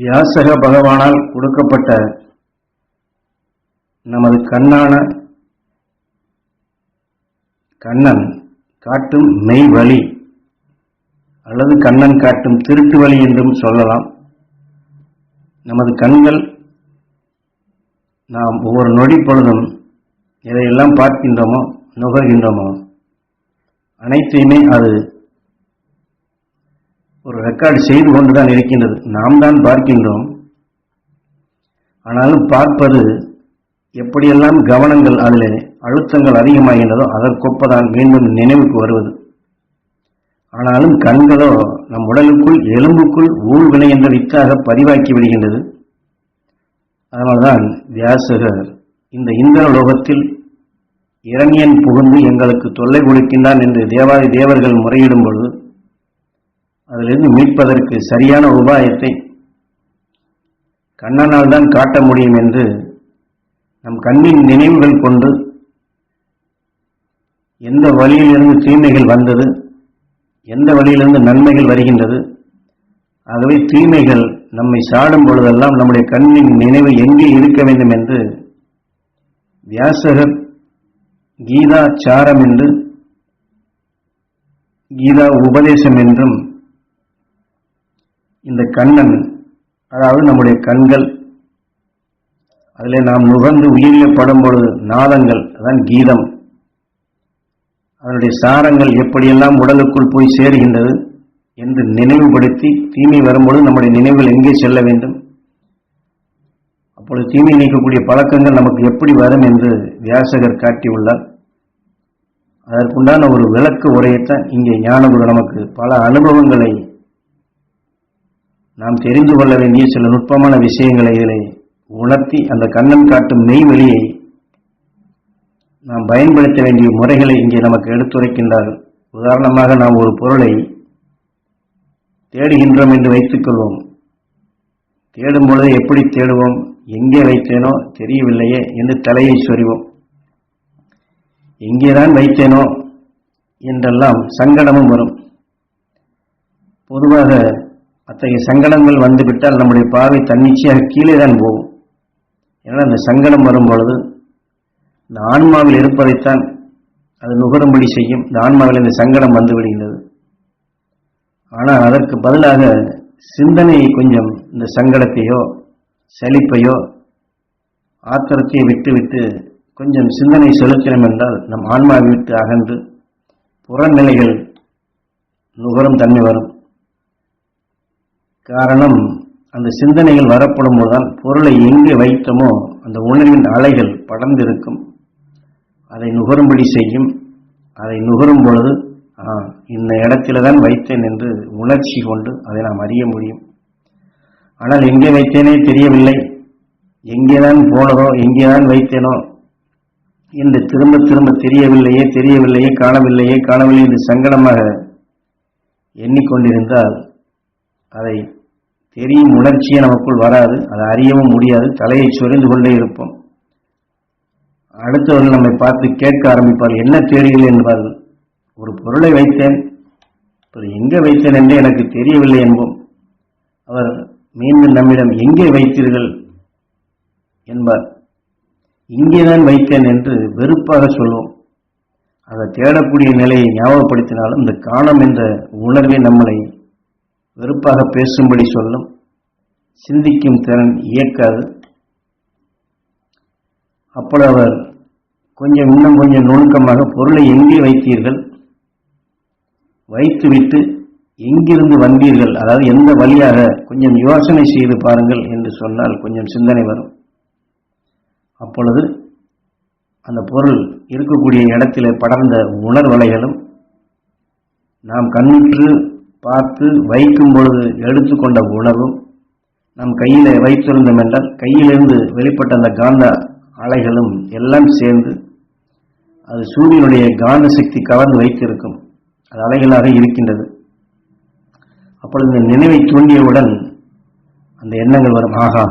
வியாசக பகவானால் கொடுக்கப்பட்ட நமது கண்ணான கண்ணன் காட்டும் மெய் வழி அல்லது கண்ணன் காட்டும் திருட்டு வழி என்றும் சொல்லலாம். நமது கண்கள் நாம் ஒவ்வொரு நொடி பொழுதும் எதையெல்லாம் பார்க்கின்றோமோ நுகர்கின்றோமோ அனைத்தையுமே அது ஒரு ரெக்கார்டு செய்து கொண்டுதான் இருக்கின்றது. நாம் தான் பார்க்கின்றோம். ஆனாலும் பார்ப்பது எப்படியெல்லாம் கவனங்கள் அதில் அழுத்தங்கள் அதிகமாகின்றதோ அதற்கொப்பதான் மீண்டும் நினைவுக்கு வருவது. ஆனாலும் கண்களோ நம் உடலுக்குள் எலும்புக்குள் ஊழ்வினை என்ற வித்தாக பதிவாக்கி விடுகின்றது. அதனால்தான் வியாசகர் இந்த இந்திர லோகத்தில் இரணியன் புகுந்து எங்களுக்கு தொல்லை கொடுக்கின்றான் என்று தேவாதி தேவர்கள் முறையிடும் பொழுது அதிலிருந்து மீட்பதற்கு சரியான உபாயத்தை கண்ணனால் தான் காட்ட முடியும் என்று நம் கண்ணின் நினைவுகள் கொண்டு எந்த வழியிலிருந்து தீமைகள் வந்தது எந்த வழியிலிருந்து நன்மைகள் வருகின்றது ஆகவே தீமைகள் நம்மை சாடும் பொழுதெல்லாம் நம்முடைய கண்ணின் நினைவு எங்கே இருக்க வேண்டும் என்று வியாசகர் கீதா சாரம் என்று கீதா உபதேசம் என்றும் இந்த கண்ணன் அதாவது நம்முடைய கண்கள் அதில் நாம் நுகர்ந்து உயிரியப்படும் பொழுது நாதங்கள் அதான் கீதம் அதனுடைய சாரங்கள் எப்படியெல்லாம் உடலுக்குள் போய் சேருகின்றது என்று நினைவுபடுத்தி தீமை வரும்பொழுது நம்முடைய நினைவுகள் எங்கே செல்ல வேண்டும்? அப்பொழுது தீமை நீக்கக்கூடிய பழக்கங்கள் நமக்கு எப்படி வரும் என்று வியாசகர் காட்டியுள்ளார். அதற்குண்டான ஒரு விளக்கு உரையத்தான் இங்கே ஞானகுரு நமக்கு பல அனுபவங்களை நாம் தெரிந்து கொள்ள வேண்டிய சில நுட்பமான விஷயங்களை இதில் உணர்த்தி அந்த கண்ணன் காட்டும் மெய் வழியை நாம் பயன்படுத்த வேண்டிய முறைகளை இங்கே நமக்கு எடுத்துரைக்கின்றார்கள். உதாரணமாக நாம் ஒரு பொருளை தேடுகின்றோம் என்று வைத்துக் கொள்வோம் தேடும் பொழுது எப்படி தேடுவோம்? எங்கே வைத்தேனோ தெரியவில்லையே என்று தலையை சொறிவோம். எங்கேதான் வைத்தேனோ என்றெல்லாம் சங்கடமும் வரும். பொதுவாக அத்தகைய சங்கடங்கள் வந்துவிட்டால் நம்முடைய பார்வை தன்னிச்சையாக கீழே தான் போகும். ஏன்னா அந்த சங்கடம் வரும் பொழுது இந்த ஆன்மாவில் இருப்பதைத்தான் அது நுகரும்படி செய்யும். இந்த ஆன்மாவில் இந்த சங்கடம் வந்து விடுகின்றது ஆனால் அதற்கு பதிலாக சிந்தனையை கொஞ்சம் இந்த சங்கடத்தையோ செழிப்பையோ ஆத்திரத்தையோ விட்டுவிட்டு கொஞ்சம் சிந்தனை செலுத்தினோம் என்றால் நம் ஆன்மாவை விட்டு அகன்று புறநிலைகள் நுகரும் தன்மை வரும். காரணம் அந்த சிந்தனைகள் வரப்படும் போதுதான் பொருளை எங்கே வைத்தோமோ அந்த உணர்வின் அலைகள் படர்ந்திருக்கும். அதை நுகரும்படி செய்யும். அதை நுகரும் பொழுது ஆ இந்த இடத்துல தான் வைத்தேன் என்று உணர்ச்சி கொண்டு அதை நாம் அறிய முடியும். ஆனால் எங்கே வைத்தேனே தெரியவில்லை. எங்கேதான் போனதோ எங்கேதான் வைத்தேனோ என்று திரும்ப திரும்ப தெரியவில்லையே தெரியவில்லையே காணவில்லையே காணவில்லை என்று சங்கடமாக எண்ணிக்கொண்டிருந்தால் அதை தெரியும் உணர்ச்சியே நமக்குள் வராது. அதை அறியவும் முடியாது. தலையை சொரிந்து கொண்டே இருப்போம். அடுத்தவர்கள் நம்மை பார்த்து கேட்க ஆரம்பிப்பார்கள். என்ன தேடுகிறீர்கள்? என்பார்கள். ஒரு பொருளை வைத்தேன். இப்போது எங்கே வைத்தேன்? என்றே எனக்கு தெரியவில்லை என்போம். அவர் மீண்டும் நம்மிடம் எங்கே வைத்தீர்கள்? என்பார். இங்கேதான் வைத்தேன் என்று வெறுப்பாக சொல்வோம். அதை தேடக்கூடிய நிலையை ஞாபகப்படுத்தினாலும் இந்த காணம் என்ற உணர்வே நம்மளை வெறுப்பாக பேசும்படி சொல்லும். சிந்திக்கும் திறன் இயக்காது. அப்பொழுது அவர் கொஞ்சம் இன்னும் கொஞ்சம் நுணுக்கமாக பொருளை எங்கே வைத்தீர்கள்? வைத்துவிட்டு எங்கிருந்து வந்தீர்கள்? அதாவது எந்த வழியாக கொஞ்சம் யோசனை செய்து பாருங்கள் என்று சொன்னால் கொஞ்சம் சிந்தனை வரும். அப்பொழுது அந்த பொருள் இருக்கக்கூடிய இடத்திலே படர்ந்த உணர்வலைகளும் நாம் கண்ணுற்று பார்த்து வைக்கும் பொழுது எடுத்துக்கொண்ட உணர்வும் நம் கையில் வைத்திருந்தோம் என்றால் கையிலிருந்து வெளிப்பட்ட அந்த காந்த அலைகளும் எல்லாம் சேர்ந்து அது சூரியனுடைய காந்த சக்தி கவர்ந்து வைத்திருக்கும் அது அலைகளாக இருக்கின்றது. அப்பொழுது இந்த நினைவை தூண்டியவுடன் அந்த எண்ணங்கள் வரும். ஆகா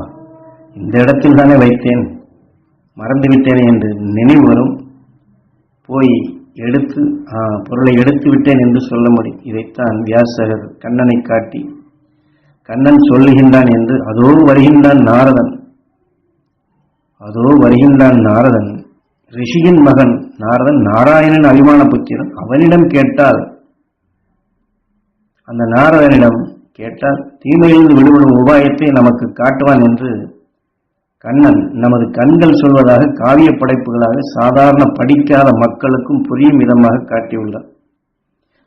இந்த இடத்தில் தானே வைத்தேன் மறந்துவிட்டேனே என்று நினைவு வரும். போய் எடுத்து பொருளை எடுத்து விட்டேன் என்று சொல்ல முடியும் இதைத்தான் வியாசகர் கண்ணனை காட்டி கண்ணன் சொல்லுகின்றான் என்று அதோ வருகின்றான் நாரதன் அதோ வருகின்றான் நாரதன் ரிஷியின் மகன் நாரதன் நாராயணன் அபிமான புத்திரன் அவனிடம் கேட்டால் அந்த நாரதனிடம் கேட்டால் தீமையிலிருந்து விடுபடும் உபாயத்தை நமக்கு காட்டுவான் என்று கண்ணன் நமது கண்கள் சொல்வதாக காவிய படைப்புகளாக சாதாரண படிக்காத மக்களுக்கும் புரியும் விதமாக காட்டியுள்ளார்.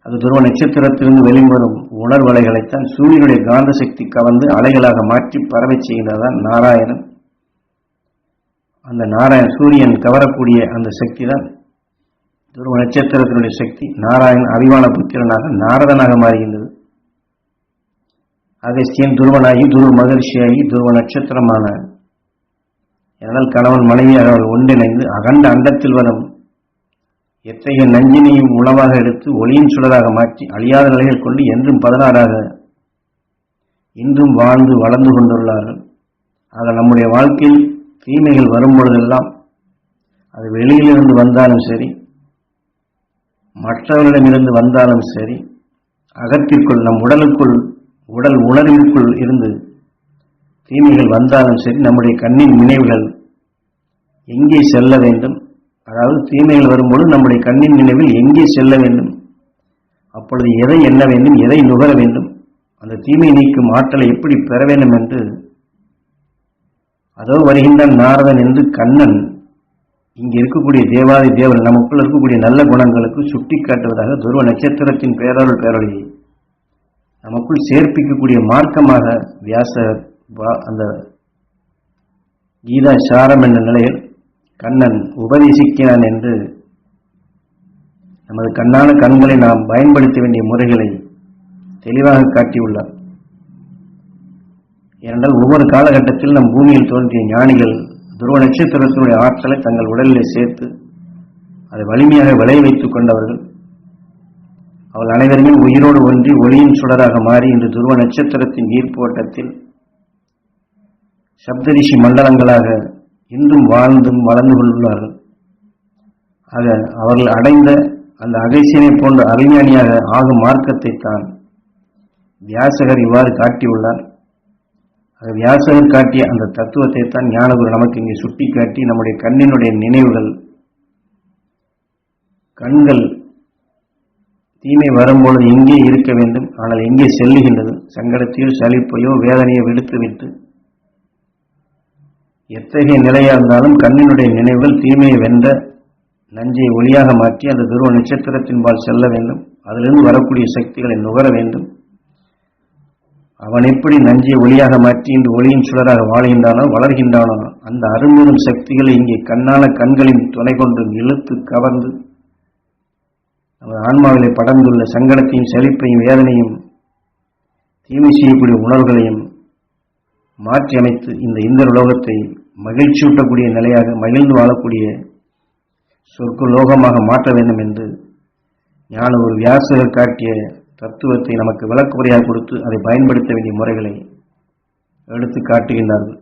அது துருவ நட்சத்திரத்திலிருந்து வெளிவரும் உணர்வலைகளைத்தான் சூரியனுடைய காந்த சக்தி கவர்ந்து அலைகளாக மாற்றி பரவை செய்கின்றதான் நாராயணன். அந்த நாராயண் சூரியன் கவரக்கூடிய அந்த சக்தி தான் துருவ நட்சத்திரத்தினுடைய சக்தி. நாராயணன் அறிவான புத்திரனாக நாரதனாக மாறுகின்றது. அகஸ்தியன் துருவனாகி துருவ மகர்ஷியாகி துருவ நட்சத்திரமான என்னால் கணவன் மனைவி அவர்கள் ஒன்றிணைந்து அகண்ட அண்டத்தில் வரும் எத்தகைய நஞ்சினையும் உணவாக எடுத்து ஒளியின் சுடராக மாற்றி அழியாத நிலையில் கொண்டு என்றும் பதினாறாக இன்றும் வாழ்ந்து வளர்ந்து கொண்டுள்ளார்கள். ஆக நம்முடைய வாழ்க்கையில் தீமைகள் வரும் பொழுதெல்லாம் அது வெளியிலிருந்து வந்தாலும் சரி மற்றவர்களிடமிருந்து வந்தாலும் சரி அகத்திற்குள் நம் உடலுக்குள் உடல் உணர்விற்குள் இருந்து தீமைகள் வந்தாலும் சரி நம்முடைய கண்ணின் நினைவுகள் எங்கே செல்ல வேண்டும்? அதாவது தீமைகள் வரும்போது நம்முடைய கண்ணின் நினைவில் எங்கே செல்ல வேண்டும்? அப்பொழுது எதை எண்ண வேண்டும்? எதை நுகர வேண்டும்? அந்த தீமை நீக்கும் ஆற்றலை எப்படி பெற வேண்டும் என்று அதோ வருகின்றான் நாரதன் என்று கண்ணன் இங்கே இருக்கக்கூடிய தேவாதி தேவன் நமக்குள் இருக்கக்கூடிய நல்ல குணங்களுக்கு சுட்டி காட்டுவதாக துருவ நட்சத்திரத்தின் பேரருள் பேரொழியை நமக்குள் சேர்ப்பிக்கக்கூடிய மார்க்கமாக வியாச அந்த கீதா சாரம் என்ற நிலையில் கண்ணன் உபதேசிக்கிறான் என்று நமது கண்ணான கண்களை நாம் பயன்படுத்த வேண்டிய முறைகளை தெளிவாக காட்டியுள்ளார். ஏனென்றால் ஒவ்வொரு காலகட்டத்தில் நம் பூமியில் தோன்றிய ஞானிகள் துருவ நட்சத்திரத்தினுடைய ஆற்றலை தங்கள் உடலிலே சேர்த்து அதை வலிமையாக விளைய வைத்துக் கொண்டவர்கள். அவள் அனைவருமே உயிரோடு ஒன்றி ஒளியின் சுடராக மாறி இன்று துருவ நட்சத்திரத்தின் நீர்ப்போட்டத்தில் சப்தரிஷி மண்டலங்களாக இன்றும் வாழ்ந்தும் வளர்ந்து கொண்டுள்ளார்கள். ஆக அவர்கள் அடைந்த அந்த அகைசியனை போன்ற அறிஞானியாக ஆகும் மார்க்கத்தை தான் வியாசகர் இவ்வாறு காட்டியுள்ளார். ஆக வியாசகர் காட்டிய அந்த தத்துவத்தை தான் ஞானகுரு நமக்கு இங்கே சுட்டி காட்டி நம்முடைய கண்ணினுடைய நினைவுகள் கண்கள் தீமை வரும்பொழுது எங்கே இருக்க வேண்டும் ஆனால் எங்கே செல்லுகின்றது சங்கடத்தையோ சலிப்பையோ வேதனையோ விடுத்துவிட்டு எத்தகைய நிலையாக இருந்தாலும் கண்ணினுடைய நினைவுகள் தீமையை வென்ற நஞ்சை ஒளியாக மாற்றி அந்த துருவ நட்சத்திரத்தின்பால் செல்ல வேண்டும். அதிலிருந்து வரக்கூடிய சக்திகளை நுகர வேண்டும். அவன் எப்படி நஞ்சை ஒளியாக மாற்றி இன்று ஒளியின் சுடராக வாழ்கின்றானோ வளர்கின்றானோ அந்த அரும்பெரும் சக்திகளை இங்கே கண்ணான கண்களின் துணை கொண்டு இழுத்து கவர்ந்து நமது ஆன்மாவிலே படர்ந்துள்ள சங்கடத்தையும் செழிப்பையும் வேதனையும் தீமை செய்யக்கூடிய உணர்வுகளையும் மாற்றியமைத்து இந்த இந்த இந்திர உலோகத்தை மகிழ்ச்சியூட்டக்கூடிய நிலையாக மகிழ்ந்து வாழக்கூடிய சொற்கு லோகமாக மாற்ற வேண்டும் என்று ஞான ஒரு வியாசகர் காட்டிய தத்துவத்தை நமக்கு விளக்குமுறையாக கொடுத்து அதை பயன்படுத்த வேண்டிய முறைகளை எடுத்து காட்டுகின்றார்கள்.